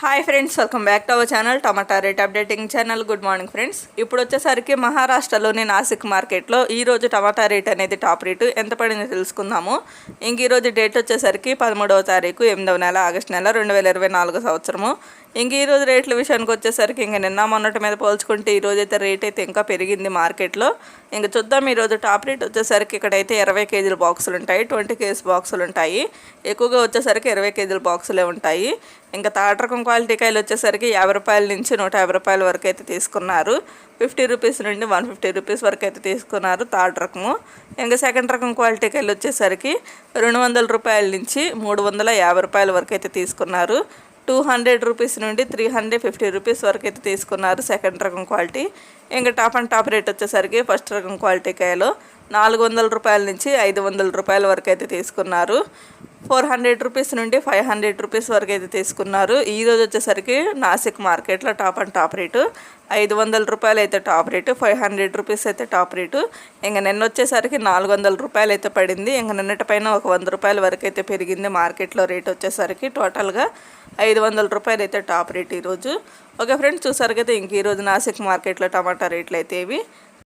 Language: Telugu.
Hi friends welcome back to our channel tomato rate updating channel good morning friends ఇప్పుడు వచ్చేసరికి మహారాష్ట్రలోని నాసిక్ మార్కెట్లో ఈరోజు టమాటా రేట్ అనేది టాప్ రేటు. ఎంత పడిందో తెలుసుకుందాము. ఇంక ఈరోజు డేట్ వచ్చేసరికి పదమూడవ తారీఖు ఎనిమిదవ నెల ఆగస్ట్ నెల రెండు వేల ఇరవై నాలుగో సంవత్సరము. ఇంక ఈరోజు రేట్ల విషయానికి వచ్చేసరికి ఇంక నిన్న మొన్నటి మీద పోల్చుకుంటే ఈరోజు అయితే రేట్ అయితే ఇంకా పెరిగింది మార్కెట్లో. ఇంక చూద్దాం ఈరోజు టాప్ రేట్ వచ్చేసరికి ఇక్కడైతే ఇరవై కేజీల బాక్సులు ఉంటాయి ట్వంటీ కేజీస్ బాక్సులు ఉంటాయి. ఎక్కువగా వచ్చేసరికి ఇరవై కేజీల బాక్సులే ఉంటాయి. ఇంకా థర్డ్ రకం క్వాలిటీ కాయలు వచ్చేసరికి యాభై రూపాయల నుంచి నూట యాభై రూపాయల వరకు అయితే తీసుకున్నారు. ఫిఫ్టీ రూపీస్ నుండి వన్ ఫిఫ్టీ రూపీస్ వరకు అయితే తీసుకున్నారు థర్డ్ రకము. ఇంకా సెకండ్ రకం క్వాలిటీ కాయలు వచ్చేసరికి రెండు వందల రూపాయల నుంచి మూడు వందల యాభై రూపాయల వరకు అయితే తీసుకున్నారు. టూ హండ్రెడ్ రూపీస్ నుండి త్రీ హండ్రెడ్ ఫిఫ్టీ రూపీస్ వరకు అయితే తీసుకున్నారు సెకండ్ రకం క్వాలిటీ ఇంకా టాప్ అండ్ టాప్ రేట్ వచ్చేసరికి ఫస్ట్ రకం క్వాలిటీ కాయలు నాలుగు వందల రూపాయల నుంచి ఐదు వందల రూపాయల వరకు అయితే తీసుకున్నారు. ఫోర్ హండ్రెడ్ రూపీస్ నుండి ఫైవ్ హండ్రెడ్ రూపీస్ వరకు అయితే తీసుకున్నారు. ఈ రోజు వచ్చేసరికి నాసిక్ మార్కెట్లో టాప్ అండ్ టాప్ రేటు. ఐదు వందల రూపాయలు అయితే top rate five hundred rupees అయితే టాప్ రేటు. ఇంకా నిన్న వచ్చేసరికి నాలుగు వందల రూపాయలు అయితే పడింది. ఇంకా నిన్నటి పైన ఒక వంద రూపాయల వరకు అయితే పెరిగింది మార్కెట్లో రేట్ వచ్చేసరికి. టోటల్గా ఐదు వందల రూపాయలు అయితే టాప్ రేట్ ఈరోజు ఓకే ఫ్రెండ్స్ చూసారు కదా ఇంక ఈరోజు నాసిక్ మార్కెట్లో టమాటా రేట్లు అయితే ఇవి